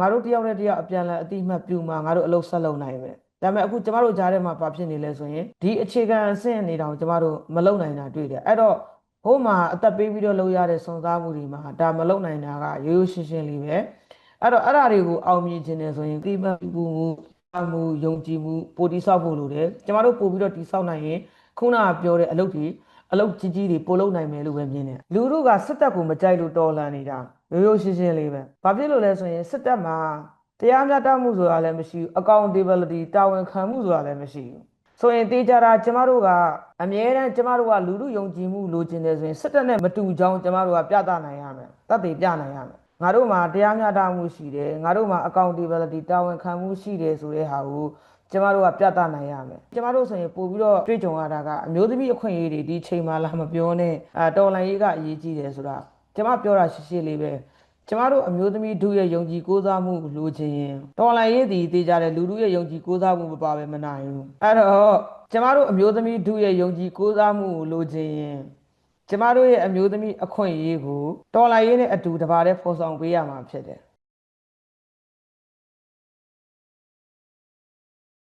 ငါတို့တယောက်နဲ့တယောက်အပြန်အလှန်အတိအမှတ်ပြုမှငါတို့အလုပ်ဆက်လုပ်နိုင်မယ်ဒါပေမဲ့အခုကျမတို့ကြားထဲမှာဘာဖြစ်နေလဲဆိုရင်ဒီအခြေခံအဆင့်အနေတောင်ကျမတို့မလုပ်နိုင်တာတွေ့တယ်အဲ့တော့ဟိုမှာအသက်ပေးပြီးတော့လုပ်ရတဲ့စွန်စားမှုတွေမှာဒါမလုပ်နိုင်တာကရိုးရိုးရှင်းရှင်းလေးပဲအဲ့တော့အဲ့ဒါတွေကိုအောင်မြင်ခြင်းနဲ့ဆိုရင်တိမတ်ပြုမှုအမှုယုံကြည်မှုပိုတိဆောက်ဖို့လိုတယ်ကျမတို့ပို့ပြီးတော့တိဆောက်နိုင်ရင်ခုနကပြောတဲ့အလုပ်တွေအလုပ်ကြီးကြီးတွေပို့လုပ်နိုင်မယ်လို့ပဲမြင်တယ်လူတို့ကစစ်တပ်ကိုမကြိုက်လို့တော်လန်နေတာ ရိုးရိုးရှင်းရှင်းလေးပဲဘာဖြစ်လို့လဲဆိုရင်စစ်တပ်မှာတရားမျှတမှုဆိုတာလည်းမရှိဘူး accountability တာဝန်ခံမှုဆိုတာလည်းမရှိဘူးဆိုရင်တေးကြတာကျမတို့ကအမြဲတမ်းကျမတို့ကလူလူယုံကြည်မှုလိုချင်တယ်ဆိုရင်စစ်တပ်နဲ့မတူကြောင်းကျမတို့ကပြသနိုင်ရမယ်။တပ်တွေပြနိုင်ရမယ်။ငါတို့မှာတရားမျှတမှုရှိတယ်။ငါတို့မှာ accountability တာဝန်ခံမှုရှိတယ်ဆိုတဲ့ဟာကိုကျမတို့ကပြသနိုင်ရမယ်။ကျမတို့ဆိုရင်ပို့ပြီးတော့တွေ့ကြုံရတာကအမျိုးသမီးအခွင့်အရေးတွေဒီချိန်မှလာမပြောနဲ့အာတော်လိုင်းရေးကအရေးကြီးတယ်ဆိုတာ ကျမပြောတာရှိရှိလေးပဲ။ကျမတို့အမျိုးသမီးတို့ရဲ့ယုံကြည်ကိုးစားမှုလိုချင်ရင်တော်လိုင်းရေးတည်သေးကြတဲ့လူတို့ရဲ့ယုံကြည်ကိုးစားမှုမပါပဲမနိုင်ဘူးအဲ့တော့ကျမတို့အမျိုးသမီးတို့ရဲ့ယုံကြည်ကိုးစားမှုကိုလိုချင်ရင်ကျမတို့ရဲ့အမျိုးသမီးအခွင့်အရေးကိုတော်လိုင်းရေးနဲ့အတူတပါးတည်းဖော်ဆောင်ပေးရမှာဖြစ်တယ်